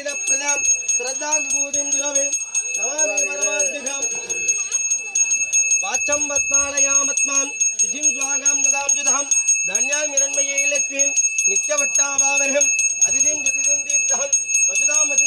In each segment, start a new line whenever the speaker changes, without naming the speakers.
பிரதாம் ஸ்ரத்தாம் துரவே நமாமி பரமாத்மிகாம் வாச்சம் பத்மாலயாமத்மான் சிசிம் துவாகாம் ததாம் ஜுதாம் தன்யாம் இரண்மயே லக்ஷ்மீம் நித்யவட்டாபாவர்ஹம் அதிதிம் ஜதிதிம் தீப்தகம் வசுதாம் வசு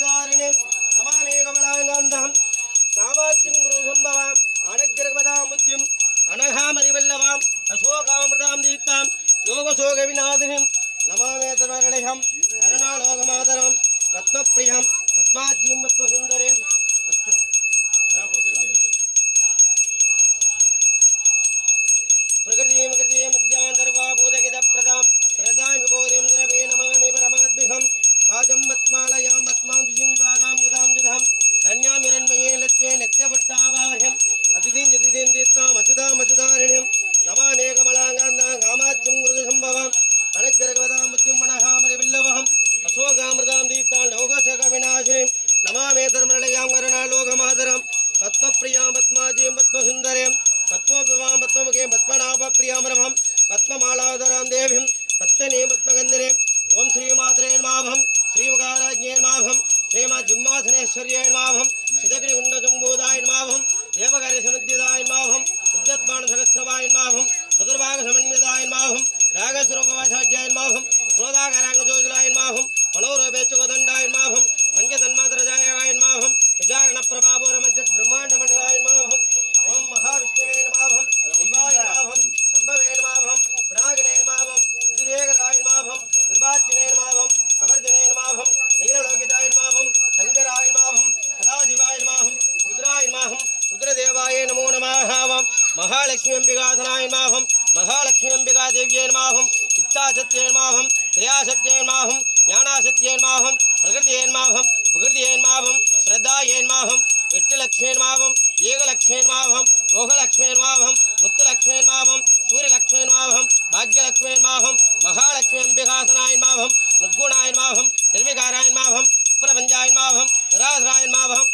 नमामे धर्मलयां करुणालोकमादरं पद्मप्रियाँ पद्माजीं पद्मसुन्दरीं पद्मोपवां पद्ममुखे पद्मनाभप्रियामरभं पद्ममालाधरां देवीं पत्तनीं पद्मगन्धिनीं ॐ श्रीमात्रेन्माभं श्रीमकाराज्ञेन्माभं श्रीमज्जिम्मासनेश्वर्येन्माभं सिदग्निकुण्डजम्बूदायन्माभं देवकर्यसमुद्यदायन्माभं उद्यत्मानसहस्रवायन्माभं चतुर्भागसमन्वितायन्माभं रागस्वरूपवाचार्यायन्माभं क्रोधाकराङ्गजोजुलायन्माभं मनोरोपेचकोदण्डायन्माभं மகாலட்சுமி அம்பிகாசனாய் மாகும் மகாலட்சுமி அம்பிகா தேவியேன்மாகும் இச்சாசத்தியேன்மாகும் கிரியாசத்தியேன்மாகும் ஞானாசத்தியேன்மாகும் பிரகிருதியேன்மாகும் விகிருதியேன்மாகும் ஸ்ரத்தாயேன்மாகும் வெட்டுலக்ஷ்மேன்மாகும் ஏகலக்ஷ்மேன்மாகும் ரோகலக்ஷ்மேன்மாகும் முத்துலக்ஷ்மேன்மாகும் சூரியலக்ஷ்மேன்மாகும் பாக்யலக்ஷ்மேன்மாகும் மகாலட்சுமி அம்பிகாசனாயன்மாகும் நிர்குணாயன்மாகும் நிர்விகாராயன்மாகும் பிரபஞ்சாயன்மாகும் நிராசராயன்மாகும்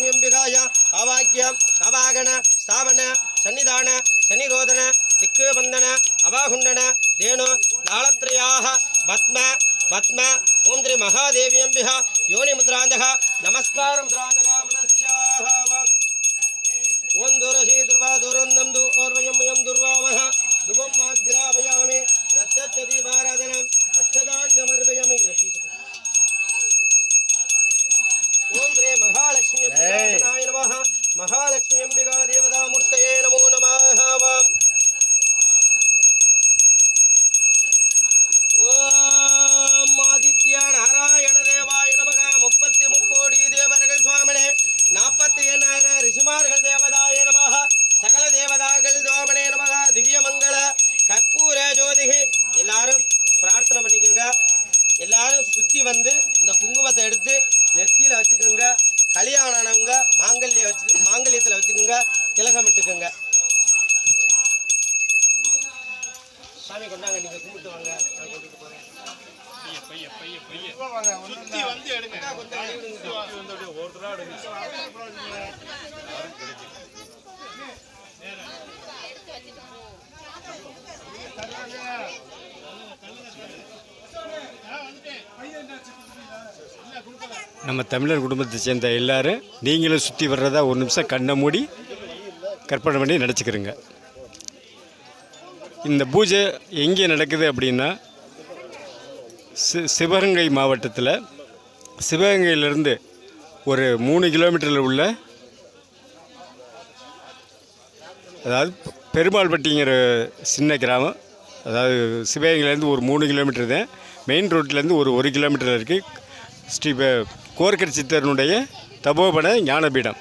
மகாலட்சுமி அம்பிகாய ஆவாக்கியம் நவாகண ஸ்தாபன சன்னிதான சனிரோதன திக்கு வந்தன அவாகுண்டன தேனு நாளத்ரயாக பத்ம பத்ம ஓம் திரி மகாதேவி அம்பிகா யோனி முத்ராந்தக நமஸ்கார முத்ராந்தக
மகா
நம்ம தமிழர் குடும்பத்தை சேர்ந்த எல்லாரும் நீங்களும் சுற்றி வர்றதா ஒரு நிமிஷம் கண்ணை மூடி கற்பனை பண்ணி நினச்சிக்கிறங்க இந்த பூஜை எங்கே நடக்குது அப்படின்னா சி சிவகங்கை மாவட்டத்தில். சிவகங்கையிலேருந்து ஒரு மூணு கிலோமீட்டரில் உள்ள அதாவது பெருமாள்பட்டிங்கிற சின்ன கிராமம். அதாவது சிவகங்கையிலேருந்து ஒரு மூணு கிலோமீட்டர் தான். மெயின் ரோட்லேருந்து ஒரு ஒரு கிலோமீட்டர் இருக்குது ஸ்ரீ கோர்க்கர் சித்தரனுடைய தபோபன ஞானபீடம்.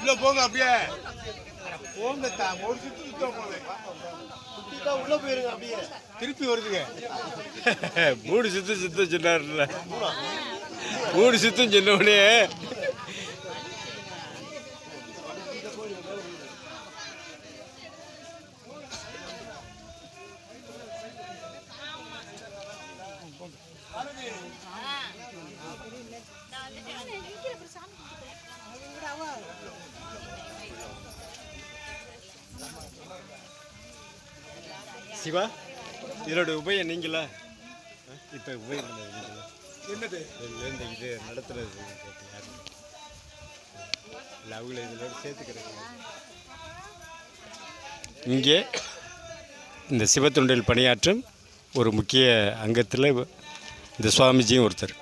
உள்ள
போங்க அப்படியே. போங்க ஒரு சுத்தி சுத்த போங்க.
சுத்திட்டா உள்ள போயிருங்க அப்படியே.
திருப்பி வருதுங்க.
மூணு சுத்து சுத்த சொன்னார்ல. மூணு சுத்தம் சொன்ன உடனே சிவா இதோட உபயம் நீங்களா? இப்போ உபயம் பண்ணது நீங்களா
என்னது?
இந்த இது நடத்துறது யாரு இல்லை அவங்கள இதோட சேர்த்துக்கிறேன் இங்கே இந்த சிவத்தொண்டில் பணியாற்றும் ஒரு முக்கிய அங்கத்தில் இந்த சுவாமிஜியும் ஒருத்தர்.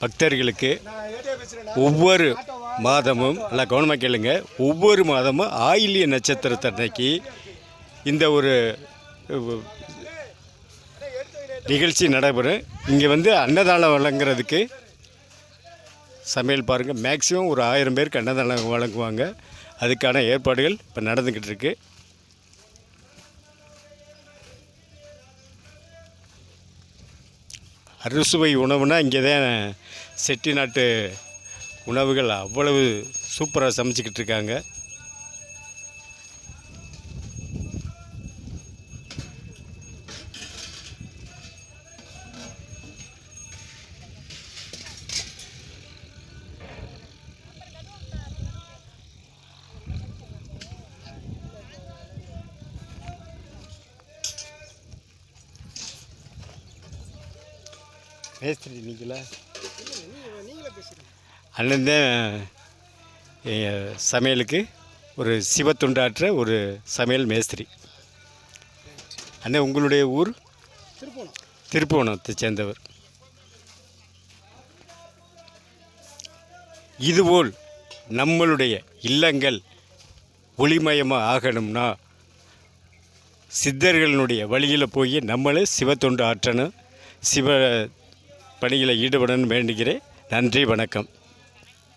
பக்தர்களுக்கு ஒவ்வொரு மாதமும் நல்லா கவனமாக கேளுங்க. ஒவ்வொரு மாதமும் ஆயிலிய நட்சத்திரத்தன்னைக்கு இந்த ஒரு நிகழ்ச்சி நடைபெறும். இங்கே வந்து அன்னதானம் வழங்குறதுக்கு சமையல் பாருங்கள் மேக்ஸிமம் ஒரு ஆயிரம் பேருக்கு அன்னதானம் வழங்குவாங்க. அதுக்கான ஏற்பாடுகள் இப்போ நடந்துக்கிட்டு இருக்கு அறுசுவை உணவுனா இங்கே தான் செட்டிநாட்டு உணவுகள் அவ்வளவு சூப்பராக சமைச்சிக்கிட்டு இருக்காங்க. மேஸ்திரி நீங்களா அண்ணன் தான் சமையலுக்கு ஒரு சிவத்துண்டாற்ற ஒரு சமையல் மேஸ்திரி. அண்ணன் உங்களுடைய ஊர்?
திருப்போணம்.
திருப்புவனத்தை சேர்ந்தவர். இதுபோல் நம்மளுடைய இல்லங்கள் ஒளிமயமாக ஆகணும்னா சித்தர்களுடைய வழியில் போய் நம்மளே சிவத்தொண்டு ஆற்றணும் சிவ பணியில் ஈடுபடணும்னு வேண்டுகிறேன். நன்றி வணக்கம்.